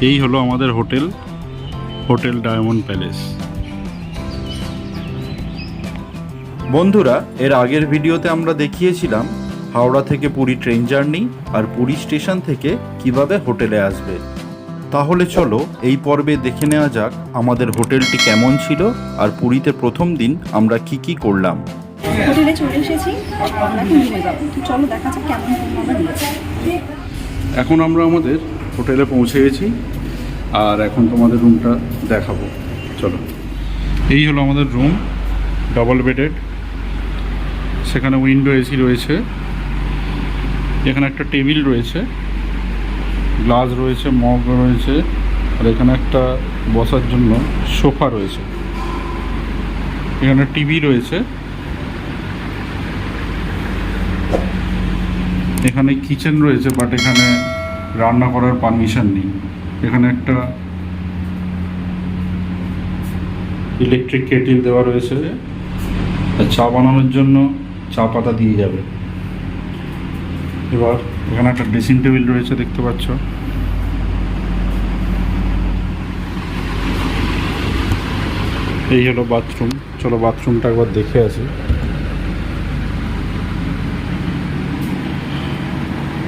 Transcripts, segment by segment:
এই হলো আমাদের হোটেল হোটেল ডায়মন্ড প্যালেস। বন্ধুরা এর আগের ভিডিওতে আমরা দেখিয়েছিলাম হাওড়া থেকে পুরী ট্রেন জার্নি আর পুরী স্টেশন থেকে কীভাবে হোটেলে আসবে। তাহলে চলো এই পর্বে দেখে নেওয়া যাক আমাদের হোটেলটি কেমন ছিল আর পুরীতে প্রথম দিন আমরা কি কি করলাম। হোটেলে চলে এসেছি। এখন আমরা আমাদের হোটেলে পৌঁছে গেছি আর এখন তোমাদের রুমটা দেখাবো। চলো। এই হলো আমাদের রুম ডবল বেডেড সেখানে উইন্ডো এসি রয়েছে। এখানে একটা টেবিল রয়েছে গ্লাস রয়েছে, মগ রয়েছে, আর এখানে একটা বসার জন্য সোফা রয়েছে। এখানে টিভি রয়েছে। এখানে কিচেন রয়েছে বাট এখানে রান্না করার পারমিশন নেই। এখানে একটা ইলেকট্রিক কেটিল দেওয়া রয়েছে। চা বানানোর জন্য চা পাতা দিয়ে যাবে। এবার এখানে একটা ড্রেসিং টেবিল রয়েছে, দেখতে পাচ্ছ। এই হলো বাথরুম চলো বাথরুমটা একবার দেখে আসি।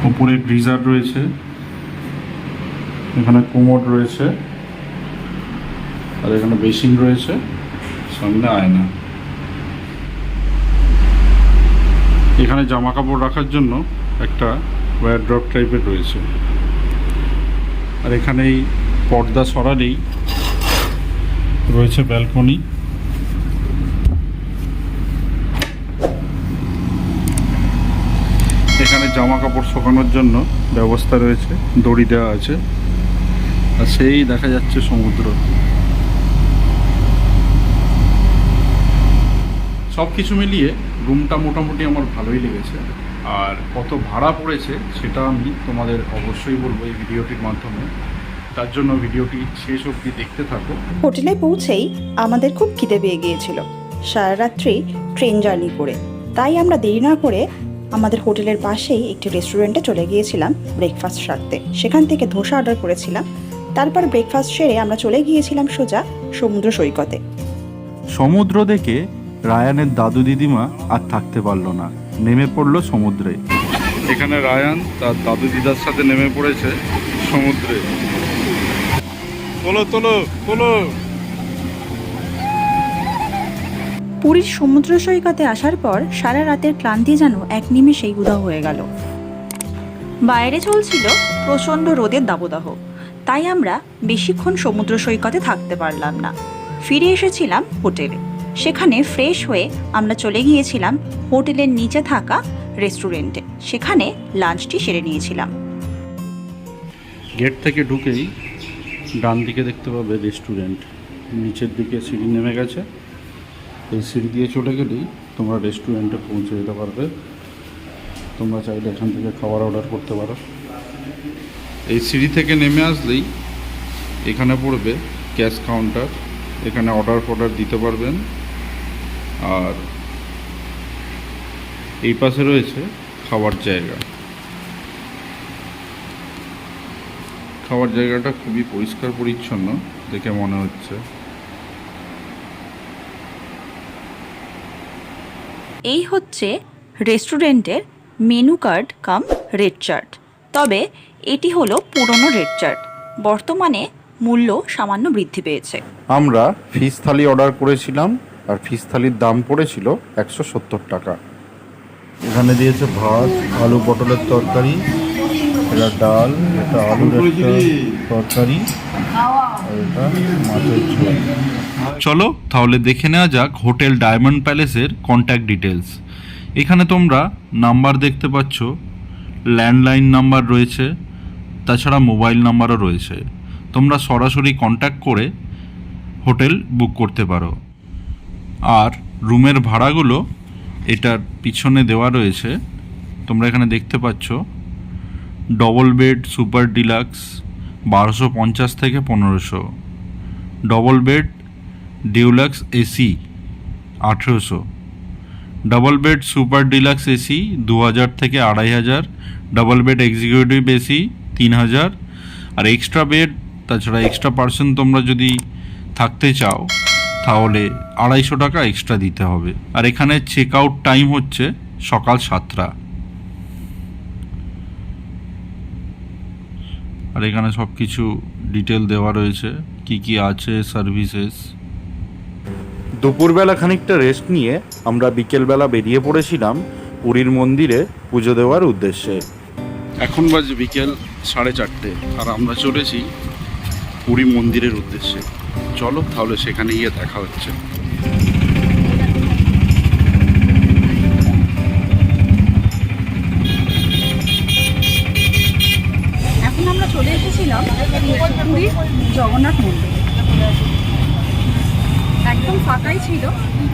উপরে গ্রিজার রয়েছে। এখানে কোমোড রয়েছে আর এখানে বেসিন রয়েছে, সামনে আয়না। এখানে জামা কাপড় রাখার জন্য একটা ওয়ার ড্রপ টাইপের রয়েছে। আর এখানে এই পর্দা সরালেই রয়েছে ব্যালকনি এখানে জামা কাপড় শুকানোর জন্য ব্যবস্থা রয়েছে, দড়ি দেওয়া আছে। আর সেই দেখা যাচ্ছে সমুদ্র। সব কিছু মিলিয়ে রুমটা মোটামুটি আমার ভালোই লেগেছে। আর কত ভাড়া পড়েছে সেটা আমি তোমাদের অবশ্যই বলব এই ভিডিওটির মাধ্যমে। তার জন্য ভিডিওটি শেষ অবধি দেখতে থাকো। হোটেলে পৌঁছেই আমাদের খুব খিদে পেয়ে গিয়েছিল। সারা রাত্রি ট্রেন জার্নি করে। তাই আমরা দেরি না করে আমাদের হোটেলের পাশেই একটি রেস্টুরেন্টে চলে গিয়েছিলাম ব্রেকফাস্ট সারতে। সেখান থেকে ধোসা অর্ডার করেছিলাম। তারপর ব্রেকফাস্ট সেরে আমরা চলে গিয়েছিলাম সোজা সমুদ্র সৈকতে। সমুদ্র দেখে রায়ানের দাদু দিদিমা আর থাকতে পারল না। নেমে পড়ল সমুদ্রে। এখানে রায়ান তার দাদু দিদার সাথে নেমে পড়েছে সমুদ্রে। তোলো তোলো তোলো। পুরীর সমুদ্র সৈকতে আসার পর সারা রাতের ক্লান্তি যেন এক নিমেষেই উধাও হয়ে গেল। বাইরে চলছিল প্রচণ্ড রোদের দাবদাহ। তাই আমরা বেশিক্ষণ সমুদ্র সৈকতে থাকতে পারলাম না। ফিরে এসেছিলাম হোটেলে। সেখানে ফ্রেশ হয়ে আমরা চলে গিয়েছিলাম হোটেলের নিচে থাকা রেস্টুরেন্টে। সেখানে লাঞ্চটি সেরে নিয়েছিলাম। গেট থেকে ঢুকেই ডান দিকে দেখতে পাবে রেস্টুরেন্ট। নিচের দিকে সিঁড়ি নেমে গেছে। এই সিঁড়ি দিয়ে চলে গেলেই তোমরা রেস্টুরেন্টে পৌঁছে যেতে পারবে। তোমরা চাইলে এখান থেকে খাবার অর্ডার করতে পারো। এই সিঁড়ি থেকে নেমে আসলেই এখানে পড়বে ক্যাশ কাউন্টার। এখানে অর্ডার ফর্ডার দিতে পারবেন। আর এই পাশে রয়েছে খাবার জায়গা। খাবার জায়গাটা খুবই পরিষ্কার পরিচ্ছন্ন দেখে মনে হচ্ছে। এই হচ্ছে রেস্টুরেন্টের menu card cum rate chart. তবে এটি হলো পুরনো রেড চার্ট। বর্তমানে মূল্য সামান্য বৃদ্ধি পেয়েছে। আমরা ফিশ থালি অর্ডার করেছিলাম আর ফিশ থালির দাম পড়েছিল একশো সত্তর টাকা। এখানে দিয়েছে ভাত আলু পটলের তরকারি এটা ডাল এটা আলুর একটা তরকারি আর এটা মাছের ঝোল। চলো তাহলে দেখে নেওয়া যাক হোটেল ডায়মন্ড প্যালেসের কন্ট্যাক্ট ডিটেলস এখানে তোমরা নাম্বার দেখতে পাচ্ছ ল্যান্ডলাইন নাম্বার রয়েছে তাছাড়া মোবাইল নাম্বারও রয়েছে। তোমরা সরাসরি কন্ট্যাক্ট করে হোটেল বুক করতে পারো। আর রুমের ভাড়াগুলো এটার পিছনে দেওয়া রয়েছে। তোমরা এখানে দেখতে পাচ্ছ ডবল বেড সুপার ডিলাক্স বারোশো পঞ্চাশ থেকে পনেরোশো। ডবল বেড ডিউলাক্স এসি আঠেরোশো। Double bed super deluxe AC দু হাজার থেকে আড়াই হাজার। ডবল বেড এক্সিকিউটিভ এসি তিন হাজার। আর এক্সট্রা বেড তাছাড়া এক্সট্রা পার্সেন্ট তোমরা যদি থাকতে চাও, তাহলে আড়াইশো টাকা এক্সট্রা দিতে হবে। আর এখানে চেক আউট টাইম হচ্ছে সকাল সাতটা। আর এখানে সব কিছু ডিটেল দেওয়া রয়েছে, কি কি আছে সার্ভিসেস দুপুরবেলা খানিকটা রেস্ট নিয়ে আমরা বিকেলবেলা বেরিয়ে পড়েছিলাম পুরীর মন্দিরে পুজো দেওয়ার উদ্দেশ্যে। এখন বাজে বিকেল সাড়ে চারটে, আর আমরা চলেছি পুরী মন্দিরের উদ্দেশ্যে। চলো তাহলে সেখানে গিয়ে দেখা হচ্ছে। এখন আমরা চলে জগন্নাথ মন্দির। একদম ফাঁকাই ছিল,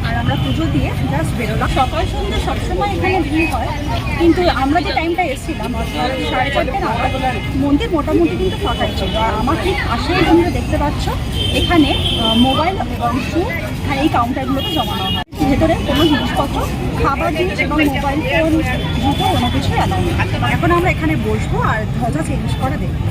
আর আমরা পুজো দিয়ে জাস্ট বেরোলাম। সকাল সন্ধ্যে সবসময় এখানে ভিড় হয়, কিন্তু আমরা যে টাইমটা এসেছিলাম সাড়ে চারটে মন্দির মোটামুটি কিন্তু ফাঁকাই ছিল। আর আমার ঠিক পাশেই তোমরা দেখতে পাচ্ছ, এখানে মোবাইল এবং শু এই কাউন্টারগুলোতে জমানো হয়। ভেতরে কোনো জিনিসপত্র, খাবার জিনিস এবং মোবাইল ফোন জুতো কোনো কিছুই এখন আমরা এখানে বসবো আর ধ্বজা চেঞ্জ করে দেখব।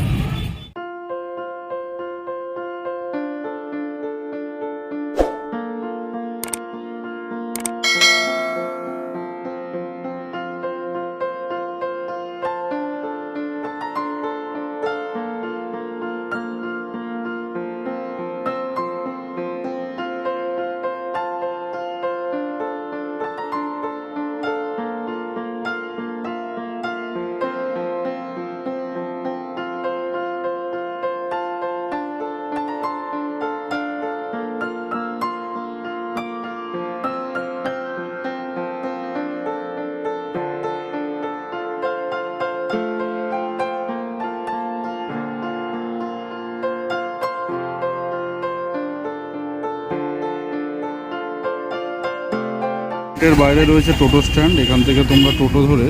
এর বাইরে রয়েছে টোটো স্ট্যান্ড। এখান থেকে তোমরা টোটো ধরে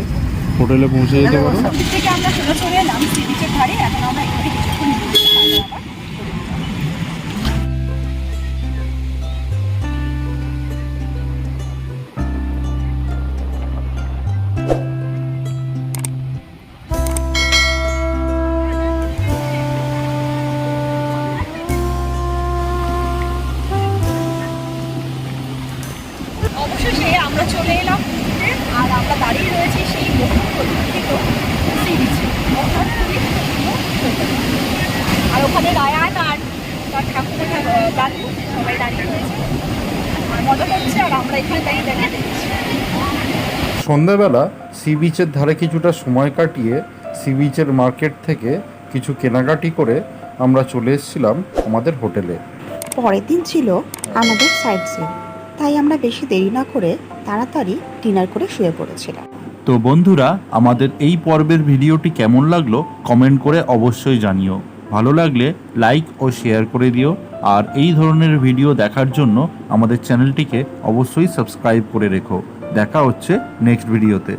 হোটেলে পৌঁছে যেতে পারো। থেকে আমরা সোজা ধারে। এখন আমরা চলে এলাম। আর আমরা দাঁড়িয়ে রয়েছি সেই বহু সি বিচে অর্থাৎ পুরীর আর ওখানে তার ঠাকুর দাদু সবাই দাঁড়িয়ে রয়েছে। আর মজা করছে আর আমরা এখানে দাঁড়িয়ে দাঁড়িয়ে সন্ধ্যাবেলা সি বিচের ধারে কিছুটা সময় কাটিয়ে সি বিচের মার্কেট থেকে কিছু কেনাকাটি করে আমরা চলে এসেছিলাম আমাদের হোটেলে। পরের দিন ছিল আমাদের সাইড সিন। তাই আমরা বেশি দেরি না করে তাড়াতাড়ি ডিনার করে শুয়ে পড়েছিলাম তো বন্ধুরা, আমাদের এই পর্বের ভিডিওটি কেমন লাগল কমেন্ট করে অবশ্যই জানিও। ভালো লাগলে লাইক ও শেয়ার করে দিও। আর এই ধরনের ভিডিও দেখার জন্য আমাদের চ্যানেলটিকে অবশ্যই সাবস্ক্রাইব করে রেখো। দেখা হচ্ছে নেক্সট ভিডিওতে।